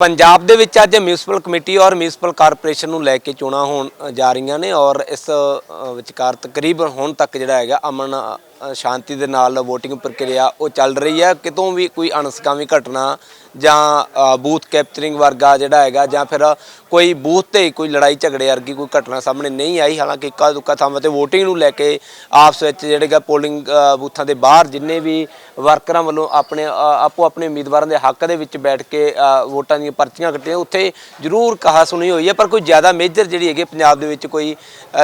ਪੰਜਾਬ ਦੇ ਵਿੱਚ ਅੱਜ ਮਿਊਨਿਸਪਲ ਕਮੇਟੀ ਔਰ ਮਿਊਨਿਸਪਲ ਕਾਰਪੋਰੇਸ਼ਨ ਨੂੰ ਲੈ ਕੇ ਚੋਣਾਂ ਹੋਣ ਜਾ ਰਹੀਆਂ ਨੇ ਔਰ ਇਸ ਵਿਚਕਾਰ ਤਕਰੀਬਨ ਹੁਣ ਤੱਕ ਜਿਹੜਾ ਹੈਗਾ ਅਮਨ ਸ਼ਾਂਤੀ ਦੇ ਨਾਲ VOTING ਪ੍ਰਕਿਰਿਆ ਉਹ ਚੱਲ ਰਹੀ ਹੈ। ਕਿਤੋਂ ਵੀ ਕੋਈ ਅਣਸਕਾਮੀ ਘਟਨਾ ਜਾਂ ਬੂਥ ਕੈਪਚਰਿੰਗ ਵਰਗਾ ਜਿਹੜਾ ਹੈਗਾ ਜਾਂ ਫਿਰ ਕੋਈ ਬੂਥ ਤੇ ਕੋਈ ਲੜਾਈ ਝਗੜੇ ਵਰਗੀ ਕੋਈ ਘਟਨਾ ਸਾਹਮਣੇ ਨਹੀਂ ਆਈ, ਹਾਲਾਂਕਿ ਇੱਕਾ ਦੁੱਕਾ ਥਾਵਾਂ ਤੇ VOTING ਨੂੰ ਲੈ ਕੇ ਆਪਸ ਵਿੱਚ ਜਿਹੜੇ ਗਾ ਪੋਲਿੰਗ ਬੂਥਾਂ ਦੇ ਬਾਹਰ ਜਿੰਨੇ ਵੀ ਵਰਕਰਾਂ ਵੱਲੋਂ ਆਪਣੇ ਆਪੋ ਆਪਣੇ ਉਮੀਦਵਾਰਾਂ ਦੇ ਹੱਕ ਦੇ ਵਿੱਚ ਬੈਠ ਕੇ ਵੋਟਾਂ ਦੀਆਂ ਪਰਚੀਆਂ ਕੱਟੀਆਂ, ਉੱਥੇ ਜ਼ਰੂਰ ਕਹਾ ਸੁਣੀ ਹੋਈ ਹੈ, ਪਰ ਕੋਈ ਜ਼ਿਆਦਾ ਮੇਜਰ ਜਿਹੜੀ ਹੈਗੀ ਪੰਜਾਬ ਦੇ ਵਿੱਚ ਕੋਈ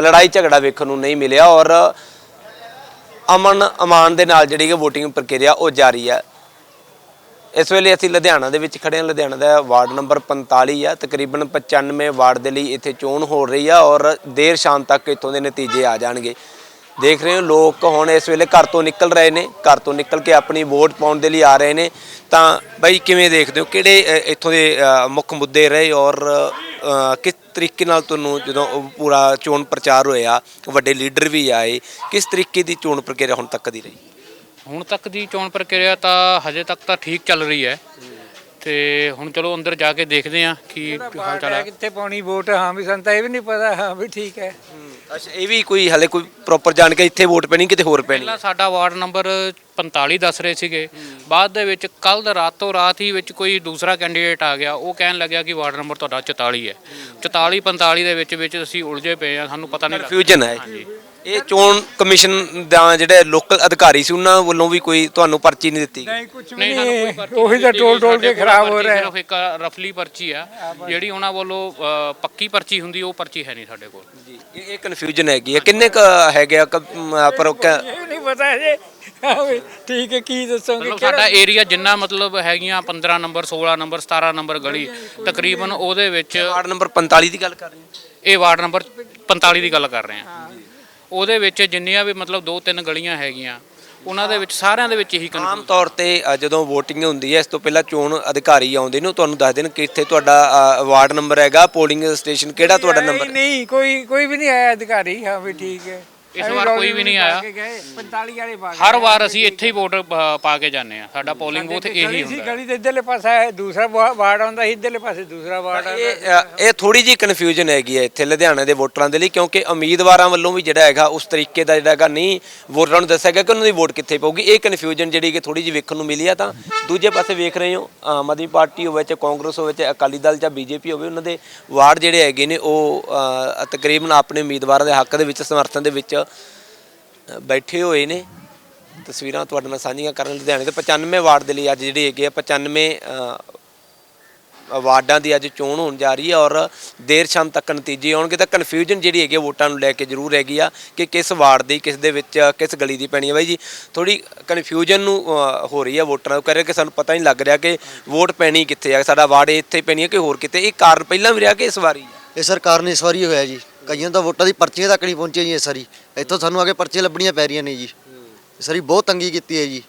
ਲੜਾਈ ਝਗੜਾ ਵੇਖਣ ਨੂੰ ਨਹੀਂ ਮਿਲਿਆ ਔਰ ਅਮਨ ਅਮਾਨ ਦੇ ਨਾਲ ਜਿਹੜੀ ਕਿ VOTING ਪ੍ਰਕਿਰਿਆ ਉਹ ਜਾਰੀ ਹੈ। ਇਸ ਵੇਲੇ ਅਸੀਂ ਲੁਧਿਆਣਾ ਦੇ ਵਿੱਚ ਖੜੇ ਹਾਂ। ਲੁਧਿਆਣਾ ਦਾ ਵਾਰਡ ਨੰਬਰ 45 ਆ। ਤਕਰੀਬਨ 95 ਵਾਰਡ ਦੇ ਲਈ ਇੱਥੇ ਚੋਣ ਹੋ ਰਹੀ ਆ ਔਰ ਦੇਰ ਸ਼ਾਮ ਤੱਕ ਇੱਥੋਂ ਦੇ ਨਤੀਜੇ ਆ ਜਾਣਗੇ। ਦੇਖ ਰਹੇ ਹੋ, ਲੋਕ ਹੁਣ ਇਸ ਵੇਲੇ ਘਰ ਤੋਂ ਨਿਕਲ ਰਹੇ ਨੇ। ਘਰ ਤੋਂ ਨਿਕਲ ਕੇ ਆਪਣੀ ਵੋਟ ਪਾਉਣ ਦੇ ਲਈ ਆ ਰਹੇ ਨੇ। ਤਾਂ ਬਈ ਕਿਵੇਂ ਦੇਖਦੇ ਹੋ? ਕਿਹੜੇ ਇੱਥੋਂ ਦੇ ਮੁੱਖ ਮੁੱਦੇ ਰਹੇ ਔਰ ਕਿਸ ਤਰੀਕੇ ਨਾਲ ਤੁਹਾਨੂੰ ਜਦੋਂ ਉਹ ਪੂਰਾ ਚੋਣ ਪ੍ਰਚਾਰ ਹੋਇਆ ਵੱਡੇ ਲੀਡਰ ਵੀ ਆਏ ਕਿਸ ਤਰੀਕੇ ਦੀ ਚੋਣ ਪ੍ਰਕਿਰਿਆ ਹੁਣ ਤੱਕ ਦੀ ਰਹੀ? ਹੁਣ ਤੱਕ ਦੀ ਚੋਣ ਪ੍ਰਕਿਰਿਆ ਤਾਂ ਹਜੇ ਤੱਕ ਤਾਂ ਠੀਕ ਚੱਲ ਰਹੀ ਹੈ। ਤੇ ਹੁਣ ਚਲੋ ਅੰਦਰ ਜਾ ਕੇ ਦੇਖਦੇ ਹਾਂ ਕੀ ਹਾਲ ਚਾਲ ਹੈ। ਕਿੱਥੇ ਪਾਉਣੀ ਵੋਟ ਹਾਂ ਵੀ ਸਾਨੂੰ ਤਾਂ ਇਹ ਵੀ ਨਹੀਂ ਪਤਾ ਹਾਂ ਵੀ ਠੀਕ ਹੈ। ਅੱਛਾ ਇਹ ਵੀ ਕੋਈ ਹਲੇ ਕੋਈ ਪ੍ਰੋਪਰ ਜਾਣਕਾਰੀ ਇੱਥੇ ਵੋਟ ਪੈਣੀ ਕਿਤੇ ਹੋਰ ਪੈਣੀ? ਪਹਿਲਾਂ ਸਾਡਾ ਵਾਰਡ ਨੰਬਰ 45 ਦੱਸ ਰਹੇ ਸੀਗੇ। ਬਾਅਦ ਦੇ ਵਿੱਚ ਕੱਲ ਦਾ ਰਾਤੋਂ ਰਾਤ ਹੀ ਵਿੱਚ ਕੋਈ ਦੂਸਰਾ ਕੈਂਡੀਡੇਟ ਆ ਗਿਆ। ਉਹ ਕਹਿਣ ਲੱਗਿਆ ਕਿ ਵਾਰਡ ਨੰਬਰ ਤੁਹਾਡਾ 44 ਹੈ। 44 45 ਦੇ ਵਿੱਚ ਵਿੱਚ ਅਸੀਂ ਉਲਝੇ ਪਏ ਆ ਸਾਨੂੰ ਪਤਾ ਨਹੀਂ ਲੱਗ ਕਨਫਿਊਜ਼ਨ ਹੈ ਹਾਂਜੀ। ਇਹ ਚੋਣ ਕਮਿਸ਼ਨ ਦਾ ਜਿਹੜੇ ਲੋਕਲ ਅਧਿਕਾਰੀ ਸੀ ਉਹਨਾਂ ਵੱਲੋਂ ਵੀ ਕੋਈ ਤੁਹਾਨੂੰ ਪਰਚੀ ਨਹੀਂ ਦਿੱਤੀ ਗਈ? ਨਹੀਂ ਕੁਝ ਵੀ ਨਹੀਂ ਸਾਨੂੰ ਕੋਈ ਨਹੀਂ ਪਰਚੀ ਉਹੀ ਤਾਂ ਟੋਲ ਟੋਲ ਸਾਡੇ ਕੇ ਕੋਲ ਖਰਾਬ ਹੋ ਪਰਚੀ ਰਿਹਾ ਹੈ। ਸਿਰਫ ਇੱਕ ਰਫਲੀ ਪਰਚੀ ਆ ਜਿਹੜੀ ਉਹਨਾਂ ਵੱਲੋਂ ਅ, ਪੱਕੀ ਪਰਚੀ ਹੁੰਦੀ ਉਹ ਪਰਚੀ ਹੈ ਨਹੀਂ ਸਾਡੇ ਕੋਲ। ਜੀ ਇਹ ਇਹ ਕਨਫਿਊਜ਼ਨ ਹੈਗੀ ਹੈ। ਕਿੰਨੇ ਕ ਹੈਗੇ ਆ? ਕ- ਮ, ਪਰ ਉਹ ਕ- ਇਹ ਵੀ ਨਹੀਂ ਪਤਾ ਜੇ ਹਾਂ ਠੀਕ ਹੈ ਕੀ ਦੱਸੋਗੇ? ਮਤਲਬ ਸਾਡਾ ਏਰੀਆ ਜਿੰਨਾ ਮਤਲਬ ਹੈਗੀਆਂ 15 ਨੰਬਰ 16 ਨੰਬਰ 17 ਨੰਬਰ ਗਲੀ ਤਕਰੀਬਨ ਉਹਦੇ ਵਿੱਚ ਵਾਰਡ ਨੰਬਰ 45 ਦੀ ਗੱਲ ਕਰ ਰਹੇ ਹਾਂ? ਇਹ ਵਾਰਡ ਨੰਬਰ 45 ਦੀ ਗੱਲ ਕਰ ਰਹੇ ਹਾਂ। ਉਹਦੇ ਵਿੱਚ ਜਿੰਨੀਆਂ ਵੀ ਮਤਲਬ ਦੋ ਤਿੰਨ ਗਲੀਆਂ ਹੈਗੀਆਂ ਉਹਨਾਂ ਦੇ ਵਿੱਚ ਸਾਰਿਆਂ ਦੇ ਵਿੱਚ ਇਹੀ ਆਮ ਕਨਫਿਊਜ਼ਨ ਤੌਰ ਤੇ ਅ, ਜਦੋਂ VOTING ਹੁੰਦੀ ਹੈ ਇਸ ਤੋਂ ਪਹਿਲਾਂ ਚੋਣ ਅਧਿਕਾਰੀ ਆਉਂਦੇ ਨੇ ਉਹ ਤੁਹਾਨੂੰ ਦੱਸ ਦੇਣ ਕਿ ਇੱਥੇ ਤੁਹਾਡਾ ਅ, ਵਾਰਡ ਨੰਬਰ ਹੈਗਾ ਪੋਲਿੰਗ ਸਟੇਸ਼ਨ ਕਿਹੜਾ ਤੁਹਾਡਾ ਨੰਬਰ ਨਹੀਂ ਕੋਈ ਕੋਈ ਵੀ ਨਹੀਂ ਆਇਆ ਅਧਿਕਾਰੀ ਹਾਂ ਵੀ ਠੀਕ ਹੈ। ਇਸ ਵਾਰ ਕੋਈ ਵੀ ਨਹੀਂ ਆਇਆ। 45 ਵਾਲੇ ਬਾਗ ਹਰ ਵਾਰ ਅਸੀਂ ਇੱਥੇ ਹੀ ਵੋਟ ਪ- ਪਾ ਕੇ ਜਾਂਦੇ ਆ ਸਾਡਾ ਪੋਲਿੰਗ ਬੂਥ ਇਹੀ ਸੀ ਹੁੰਦਾ ਹੈ। ਗਲੀ ਦੇ ਇੱਧਰਲੇ ਪਾਸੇ ਹੈ, ਦੂਸਰਾ ਵਾ- ਵਾਰਡ ਆਉਂਦਾ ਸੀ ਇੱਧਰਲੇ ਪਾਸੇ ਦੂਸਰਾ ਵਾਰਡ ਆਉਂਦਾ ਇਹ ਅ, ਇਹ ਥੋੜੀ ਜੀ ਕਨਫਿਊਜ਼ਨ ਹੈਗੀ ਹੈ ਇੱਥੇ ਲੁਧਿਆਣਾ ਦੇ ਵੋਟਰਾਂ ਦੇ ਲਈ ਕਿਉਂਕਿ ਉਮੀਦਵਾਰਾਂ ਵੱਲੋਂ ਵੀ ਜਿਹੜਾ ਹੈਗਾ ਉਸ ਤਰੀਕੇ ਦਾ ਜਿਹੜਾ ਹੈਗਾ ਨਹੀਂ ਵੋਟਰਾਂ ਨੂੰ ਦੱਸਿਆ ਗਿਆ ਕਿ ਉਹਨਾਂ ਦੀ ਵੋਟ ਕਿੱਥੇ ਪਊਗੀ ਇਹ ਕਨਫਿਊਜ਼ਨ ਜਿਹੜੀ ਕਿ ਥੋੜੀ ਜੀ ਵੇਖਣ ਨੂੰ ਮਿਲੀ ਆ ਤਾਂ ਦੂਜੇ ਪਾਸੇ ਵੇਖ ਰਹੇ ਹੋ ਆਮ ਆਦਮੀ ਪਾਰਟੀ ਹੋਵੇ ਚਾਹੇ ਕਾਂਗਰਸ ਹੋਵੇ ਚਾਹੇ ਅਕਾਲੀ ਦਲ ਜਾਂ ਬੀਜੇਪੀ ਹੋਵੇ ਉਹਨਾਂ ਦੇ ਵਾਰਡ ਜਿਹੜੇ ਹੈਗੇ ਨੇ ਉਹ ਅ, ਤਕਰੀਬਨ ਆਪਣੇ ਉਮੀਦਵਾਰਾਂ ਦੇ ਹੱਕ ਦੇ ਵਿੱਚ ਸਮਰਥਨ ਦੇ ਵਿੱਚ ਬੈਠੇ ਹੋਏ ਨੇ। ਤਸਵੀਰਾਂ ਤੁਹਾਡੇ ਨਾਲ ਸਾਂਝੀਆਂ ਕਰਨ ਲੁਧਿਆਣੇ ਦੇ 95 ਵਾਰਡ ਦੇ ਲਈ ਅੱਜ ਜਿਹੜੀ ਹੈਗੀ ਆ 95 ਵਾਰਡਾਂ ਦੀ ਅੱਜ ਚੋਣ ਹੋਣ ਜਾ ਰਹੀ ਹੈ ਔਰ ਦੇਰ ਸ਼ਾਮ ਤੱਕ ਨਤੀਜੇ ਆਉਣਗੇ ਤਾਂ ਕਨਫਿਊਜ਼ਨ ਜਿਹੜੀ ਹੈਗੀ ਆ ਵੋਟਾਂ ਨੂੰ ਲੈ ਕੇ ਜ਼ਰੂਰ ਹੈਗੀ ਆ ਕਿ ਕਿਸ ਵਾਰਡ ਦੀ, ਕਿਸ ਦੇ ਵਿੱਚ, ਕਿਸ ਗਲੀ ਦੀ ਪੈਣੀ ਹੈ ਬਾਈ ਜੀ ਥੋੜੀ ਕਨਫਿਊਜ਼ਨ ਨੂੰ ਹੋ ਰਹੀ ਹੈ ਵੋਟਰਾਂ ਨੂੰ। ਕਹਿ ਰਹੇ ਕਿ ਸਾਨੂੰ ਪਤਾ ਨਹੀਂ ਲੱਗ ਰਿਹਾ ਕਿ ਵੋਟ ਪੈਣੀ ਕਿੱਥੇ ਆ, ਸਾਡਾ ਵਾਰਡ ਇੱਥੇ ਪੈਣੀ ਹੈ ਕਿ ਹੋਰ ਕਿਤੇ ਇਹ ਕਾਰਨ ਪਹਿਲਾਂ ਵੀ ਰਿਹਾ ਕਿ ਇਸ ਵਾਰੀ? ਇਹ ਸਰਕਾਰ ਨੇ ਇਸ ਵਾਰੀ ਹੋਇਆ ਜੀ। ਕਈਆਂ ਤਾਂ ਵੋਟਾਂ ਦੀ ਪਰਚੀਆਂ ਤੱਕ ਨਹੀਂ ਪਹੁੰਚੀਆਂ ਜੀ ਇਸ ਵਾਰੀ ਇੱਥੋਂ ਸਾਨੂੰ ਅੱਗੇ ਪਰਚੀਆਂ ਲੱਭਣੀਆਂ ਪੈ ਰਹੀਆਂ ਨੇ ਜੀ। ਇਸ ਵਾਰੀ ਬਹੁਤ ਤੰਗੀ ਕੀਤੀ ਹੈ ਜੀ।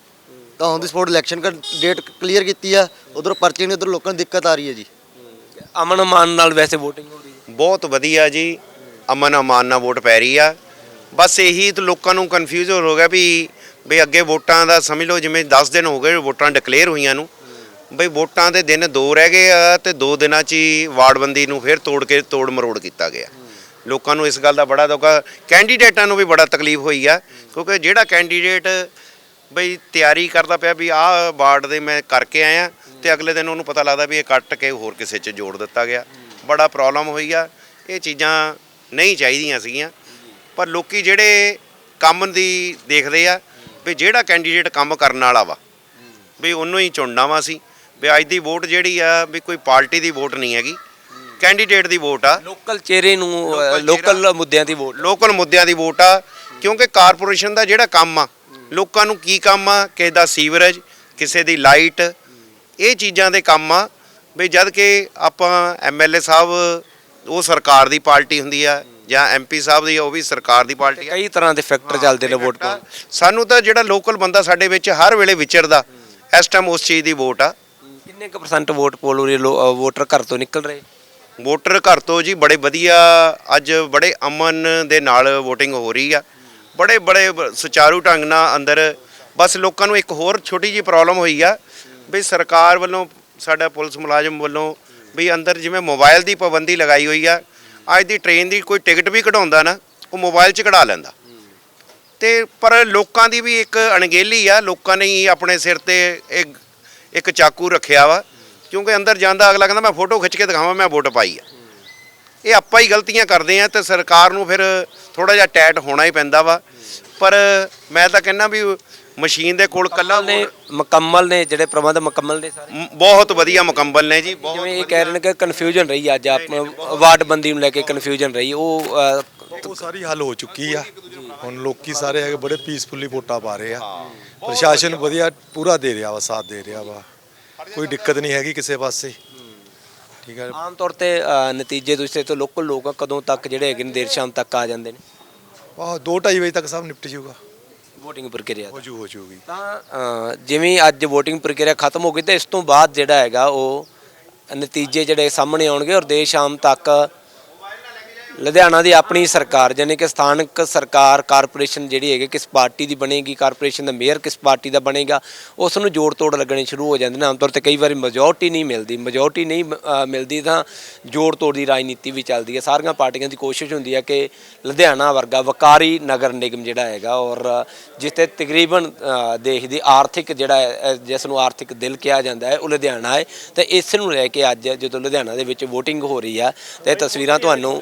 ਤਾਂ ਔਨ ਦੀ ਸਪੋਰਟ ਇਲੈਕਸ਼ਨ ਦਾ ਡੇਟ ਕਲੀਅਰ ਕੀਤੀ ਆ ਉਧਰੋਂ ਪਰਚੇ ਨਹੀਂ ਉਧਰ ਲੋਕਾਂ ਨੂੰ ਦਿੱਕਤ ਆ ਰਹੀ ਹੈ ਜੀ। ਅਮਨ ਅਮਾਨ ਨਾਲ ਵੈਸੇ VOTING ਹੋ ਰਹੀ ਹੈ। ਬਹੁਤ ਵਧੀਆ ਜੀ। ਅਮਨ ਅਮਾਨ ਨਾਲ ਵੋਟ ਪੈ ਰਹੀ ਆ। ਬਸ ਇਹੀ ਤਾਂ ਲੋਕਾਂ ਨੂੰ ਕਨਫਿਊਜ਼ ਹੋ ਗਿਆ ਵੀ ਵੀ ਅੱਗੇ ਵੋਟਾਂ ਦਾ ਸਮਝ ਲਓ ਜਿਵੇਂ 10 ਦਿਨ ਹੋ ਗਏ ਵੋਟਾਂ ਡਿਕਲੇਅਰ ਹੋਈਆਂ ਨੂੰ। ਬਈ ਵੋਟਾਂ ਦੇ ਦਿਨ ਦੋ ਰਹਿ ਗਏ ਆ ਤੇ ਦੋ ਦਿਨਾਂ 'ਚ ਹੀ ਵਾਰਡਬੰਦੀ ਨੂੰ ਫਿਰ ਤੋੜ ਕੇ ਤੋੜ ਮਰੋੜ ਕੀਤਾ ਗਿਆ। ਲੋਕਾਂ ਨੂੰ ਇਸ ਗੱਲ ਦਾ ਬੜਾ ਦੁੱਖ ਕੈਂਡੀਡੇਟਾਂ ਨੂੰ ਵੀ ਬੜਾ ਤਕਲੀਫ ਹੋਈ ਆ, ਕਿਉਂਕਿ ਜਿਹੜਾ ਕੈਂਡੀਡੇਟ ਬਈ ਤਿਆਰੀ ਕਰਦਾ ਪਿਆ ਵੀ ਆਹ ਵਾਰਡ ਦੇ ਮੈਂ ਕਰਕੇ ਆਇਆ ਤੇ ਅਗਲੇ ਦਿਨ ਉਹਨੂੰ ਪਤਾ ਲੱਗਦਾ ਵੀ ਇਹ ਕੱਟ ਕੇ ਹੋਰ ਕਿਸੇ 'ਚ ਜੋੜ ਦਿੱਤਾ ਗਿਆ। ਬੜਾ ਪ੍ਰੋਬਲਮ ਹੋਈ ਆ, ਇਹ ਚੀਜ਼ਾਂ ਨਹੀਂ ਚਾਹੀਦੀਆਂ ਸੀਗੀਆਂ। ਪਰ ਲੋਕੀ ਜਿਹੜੇ ਕੰਮ ਦੀ ਦੇਖਦੇ ਆ ਵੀ ਜਿਹੜਾ ਕੈਂਡੀਡੇਟ ਕੰਮ ਕਰਨ ਵਾਲਾ ਵਾ, ਵੀ ਉਹਨੂੰ ਹੀ ਚੁਣਨਾ ਵਾ ਸੀ ਵੀ ਅੱਜ ਦੀ ਵੋਟ ਜਿਹੜੀ ਆ, ਵੀ ਕੋਈ ਪਾਰਟੀ ਦੀ ਵੋਟ ਨਹੀਂ ਹੈਗੀ। ਕੈਂਡੀਡੇਟ ਦੀ ਵੋਟ ਆ। ਲੋਕਲ ਚਿਹਰੇ ਨੂੰ ਲੋਕਲ। ਮੁੱਦਿਆਂ ਦੀ ਵੋਟ ਲੋਕਲ ਮੁੱਦਿਆਂ ਦੀ ਵੋਟ ਆ ਕਿਉਂਕਿ ਕਾਰਪੋਰੇਸ਼ਨ ਦਾ ਜਿਹੜਾ ਕੰਮ ਆ ਲੋਕਾਂ ਨੂੰ ਕੀ ਕੰਮ ਆ ਕਿਸੇ ਦਾ ਸੀਵਰੇਜ ਕਿਸੇ ਦੀ ਲਾਈਟ ਇਹ ਚੀਜ਼ਾਂ ਦੇ ਕੰਮ ਆ। ਵੀ ਜਦ ਕਿ ਆਪਾਂ ਐਮਐਲਏ ਸਾਹਿਬ ਉਹ ਸਰਕਾਰ ਦੀ ਪਾਰਟੀ ਹੁੰਦੀ ਆ ਜਾਂ ਐਮਪੀ ਸਾਹਿਬ ਦੀ ਉਹ ਵੀ ਸਰਕਾਰ ਦੀ ਪਾਰਟੀ ਆ। ਕਈ ਤਰ੍ਹਾਂ ਦੇ ਫੈਕਟਰ ਚੱਲਦੇ ਨੇ ਵੋਟ ਪਾਉਣ ਸਾਨੂੰ ਤਾਂ ਜਿਹੜਾ ਲੋਕਲ ਬੰਦਾ ਸਾਡੇ ਵਿੱਚ ਹਰ ਵੇਲੇ ਵਿਚਰਦਾ ਇਸ ਟਾਈਮ ਉਸ ਚੀਜ਼ ਦੀ ਵੋਟ ਆ। ਕਿੰਨੇ ਕੁ ਪਰਸੈਂਟ ਵੋਟ ਪੋਲ ਹੋ ਰਹੀ ਹੈ ਲੋ- ਅ, ਵੋਟਰ ਘਰ ਤੋਂ ਨਿਕਲ ਰਹੇ? ਵੋਟਰ ਘਰ ਤੋਂ ਜੀ ਬੜੇ ਵਧੀਆ, ਅੱਜ ਬੜੇ ਅਮਨ ਦੇ ਨਾਲ VOTING ਹੋ ਰਹੀ ਆ। ਬੜੇ ਬੜੇ ਸੁਚਾਰੂ ਢੰਗ ਨਾਲ ਅੰਦਰ, ਬਸ ਲੋਕਾਂ ਨੂੰ ਇੱਕ ਹੋਰ ਛੋਟੀ ਜੀ ਪ੍ਰੋਬਲਮ ਹੋਈ ਆ, ਵੀ ਸਰਕਾਰ ਵੱਲੋਂ, ਸਾਡਾ ਪੁਲਿਸ ਮੁਲਾਜ਼ਮ ਵੱਲੋਂ, ਵੀ ਅੰਦਰ ਜਿਵੇਂ ਮੋਬਾਈਲ ਦੀ ਪਾਬੰਦੀ ਲਗਾਈ ਹੋਈ ਆ, ਅੱਜ ਦੀ ਟ੍ਰੇਨ ਦੀ ਕੋਈ ਟਿਕਟ ਵੀ ਕਢਾਉਂਦਾ ਨਾ, ਉਹ ਮੋਬਾਈਲ 'ਚ ਕਢਾ ਲੈਂਦਾ। ਤੇ ਪਰ ਲੋਕਾਂ ਦੀ ਵੀ ਇੱਕ ਅਣਗਹਿਲੀ ਆ, ਲੋਕਾਂ ਨੇ ਹੀ ਆਪਣੇ ਸਿਰ ਤੇ ਇੱਕ ਇੱਕ ਚਾਕੂ ਰੱਖਿਆ ਵਾ ਕਿਉਂਕਿ ਅੰਦਰ ਜਾਂਦਾ ਅਗਲਾ ਕਹਿੰਦਾ ਮੈਂ ਫੋਟੋ ਖਿੱਚ ਕੇ ਦਿਖਾਵਾਂ ਮੈਂ ਵੋਟ ਪਾਈ ਆ। ਇਹ ਆਪਾਂ ਹੀ ਗਲਤੀਆਂ ਕਰਦੇ ਆ ਤੇ ਸਰਕਾਰ ਨੂੰ ਫਿਰ ਥੋੜਾ ਜਿਹਾ ਟੈਟ ਹੋਣਾ ਹੀ ਪੈਂਦਾ ਵਾ। ਪਰ ਮੈਂ ਤਾਂ ਕਹਿੰਦਾ ਵੀ ਮਸ਼ੀਨ ਦੇ ਕੋਲ ਕੱਲਾ ਨੇ ਮੁਕੰਮਲ ਨੇ ਜਿਹੜੇ ਪ੍ਰਬੰਧ ਮੁਕੰਮਲ ਨੇ ਸਾਰੇ। ਬਹੁਤ ਵਧੀਆ ਮੁਕੰਮਲ ਨੇ ਜੀ ਬਹੁਤ ਜਿਵੇਂ ਇਹ ਕਹਿ ਰਹੇ ਨੇ ਕਿ ਕਨਫਿਊਜ਼ਨ ਰਹੀ ਅੱਜ ਆਪ ਵਾਰਡ ਬੰਦੀ ਨੂੰ ਲੈ ਕੇ ਕਨਫਿਊਜ਼ਨ ਰਹੀ ਉਹ ਉਹ ਸਾਰੀ ਹੱਲ ਹੋ ਚੁੱਕੀ ਆ। ਹੁਣ ਲੋਕੀ ਸਾਰੇ ਹੈਗੇ ਬੜੇ ਪੀਸਫੁਲੀ ਵੋਟਾਂ ਪਾ ਰਹੇ ਆ। ਪ੍ਰਸ਼ਾਸਨ ਵਧੀਆ ਪੂਰਾ ਦੇ ਰਿਹਾ ਵਾ ਸਾਥ ਦੇ ਰਿਹਾ ਵਾ। ਕੋਈ ਦਿੱਕਤ ਨਹੀਂ ਹੈਗੀ ਕਿਸੇ ਪਾਸੇ। ਠੀਕ ਹੈ। ਆਮ ਤੌਰ ਤੇ ਅ, ਨਤੀਜੇ ਤੁਸੀਂ ਤੋਂ ਲੋਕਲ ਲੋਕ ਆ, ਕਦੋਂ ਤੱਕ ਜਿਹੜੇ ਹੈਗੇ ਨੇ ਦੇਰ ਸ਼ਾਮ ਤੱਕ ਆ ਜਾਂਦੇ ਨੇ? ਆਹ 2:30 ਵਜੇ ਤੱਕ ਸਭ ਨਿਪਟ ਜਾਊਗਾ। VOTING ਪ੍ਰਕਿਰਿਆ ਹੋ ਜੂ ਹੋ ਜੂਗੀ। ਤਾਂ ਅ, ਜਿਵੇਂ ਅੱਜ VOTING ਪ੍ਰਕਿਰਿਆ ਖਤਮ ਹੋ ਗਈ ਤੇ ਇਸ ਤੋਂ ਬਾਅਦ ਜਿਹੜਾ ਹੈਗਾ ਉਹ ਨਤੀਜੇ ਜਿਹੜੇ ਸਾਹਮਣੇ ਆਉਣਗੇ ਔਰ ਦੇਰ ਸ਼ਾਮ ਤੱਕ ਲੁਧਿਆਣਾ ਦੀ ਆਪਣੀ ਸਰਕਾਰ ਯਾਨੀ ਕਿ ਸਥਾਨਕ ਸਰਕਾਰ ਕਾਰਪੋਰੇਸ਼ਨ ਜਿਹੜੀ ਹੈਗੀ ਕਿਸ ਪਾਰਟੀ ਦੀ ਬਣੇਗੀ ਕਾਰਪੋਰੇਸ਼ਨ ਦਾ ਮੇਅਰ ਕਿਸ ਪਾਰਟੀ ਦਾ ਬਣੇਗਾ ਉਸ ਨੂੰ ਜੋੜ ਤੋੜ ਲੱਗਣੇ ਸ਼ੁਰੂ ਹੋ ਜਾਂਦੇ ਨੇ। ਆਮ ਤੌਰ ਤੇ ਕਈ ਵਾਰੀ ਮੈਜੋਰਟੀ ਨਹੀਂ ਮਿਲਦੀ। ਮੈਜੋਰਟੀ ਨਹੀਂ ਅ, ਮਿਲਦੀ ਤਾਂ ਜੋੜ ਤੋੜ ਦੀ ਰਾਜਨੀਤੀ ਵੀ ਚੱਲਦੀ ਹੈ। ਸਾਰੀਆਂ ਪਾਰਟੀਆਂ ਦੀ ਕੋਸ਼ਿਸ਼ ਹੁੰਦੀ ਹੈ ਕਿ ਲੁਧਿਆਣਾ ਵਰਗਾ ਵਕਾਰੀ ਨਗਰ ਨਿਗਮ ਜਿਹੜਾ ਹੈਗਾ ਔਰ ਜਿੱਥੇ ਤਕਰੀਬਨ ਅ, ਦੇਸ਼ ਦੀ ਆਰਥਿਕ ਜਿਹੜਾ ਹੈ, ਅ, ਜਿਸ ਨੂੰ ਆਰਥਿਕ ਦਿਲ ਕਿਹਾ ਜਾਂਦਾ ਹੈ ਉਹ ਲੁਧਿਆਣਾ ਹੈ। ਤੇ ਇਸ ਨੂੰ ਲੈ ਕੇ ਅੱਜ ਜਦੋਂ ਲੁਧਿਆਣਾ ਦੇ ਵਿੱਚ VOTING ਹੋ ਰਹੀ ਆ ਤੇ ਇਹ ਤਸਵੀਰਾਂ ਤੁਹਾਨੂੰ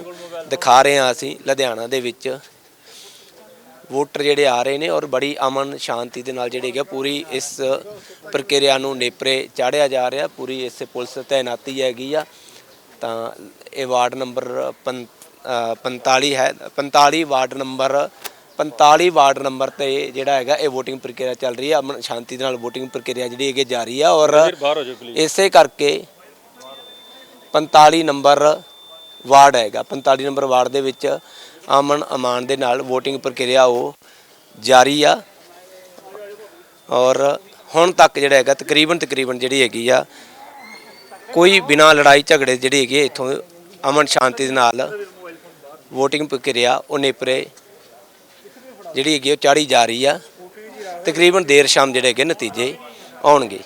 ਦਿਖਾ ਰਹੇ ਹਾਂ ਅਸੀਂ ਲੁਧਿਆਣਾ ਦੇ ਵਿੱਚ। ਵੋਟਰ ਜਿਹੜੇ ਆ ਰਹੇ ਨੇ ਔਰ ਬੜੀ ਅਮਨ ਸ਼ਾਂਤੀ ਦੇ ਨਾਲ ਜਿਹੜੇ ਹੈਗੇ ਪੂਰੀ ਇਸ ਪ੍ਰਕਿਰਿਆ ਨੂੰ ਨੇਪਰੇ ਚਾੜਿਆ ਜਾ ਰਿਹਾ ਪੂਰੀ ਇਸ ਪੁਲਿਸ ਤੈਨਾਤੀ ਹੈਗੀ ਆ। ਤਾਂ ਇਹ ਵਾਰਡ ਨੰਬਰ ਪੰ- ਅ, 45 ਹੈ 45 ਵਾਰਡ ਨੰਬਰ 45 ਵਾਰਡ ਨੰਬਰ ਤੇ ਜਿਹੜਾ ਹੈਗਾ ਇਹ VOTING ਪ੍ਰਕਿਰਿਆ ਚੱਲ ਰਹੀ ਹੈ ਅਮਨ ਸ਼ਾਂਤੀ ਦੇ ਨਾਲ VOTING ਪ੍ਰਕਿਰਿਆ ਜਿਹੜੀ ਹੈਗੀ ਜਾਰੀ ਆ ਔਰ ਇਸੇ ਕਰਕੇ 45 ਨੰਬਰ ਵਾਰਡ ਹੈਗਾ। 45 ਨੰਬਰ ਵਾਰਡ ਦੇ ਵਿੱਚ ਅਮਨ ਅਮਾਨ ਦੇ ਨਾਲ VOTING ਪ੍ਰਕਿਰਿਆ ਉਹ ਜਾਰੀ ਆ। ਔਰ ਹੁਣ ਤੱਕ ਜਿਹੜਾ ਹੈਗਾ, ਤਕਰੀਬਨ ਤਕਰੀਬਨ ਜਿਹੜੀ ਹੈਗੀ ਆ, ਕੋਈ ਬਿਨਾ ਲੜਾਈ ਝਗੜੇ ਜਿਹੜੀ ਹੈਗੀ ਹੈ ਇੱਥੋਂ ਅਮਨ ਸ਼ਾਂਤੀ ਦੇ ਨਾਲ VOTING ਪ੍ਰਕਿਰਿਆ ਉਹ ਨੇਪਰੇ ਜਿਹੜੀ ਹੈਗੀ ਉਹ ਚਾੜੀ ਜਾ ਰਹੀ ਆ। ਤਕਰੀਬਨ ਦੇਰ ਸ਼ਾਮ ਜਿਹੜੇ ਹੈਗੇ ਨਤੀਜੇ ਆਉਣਗੇ।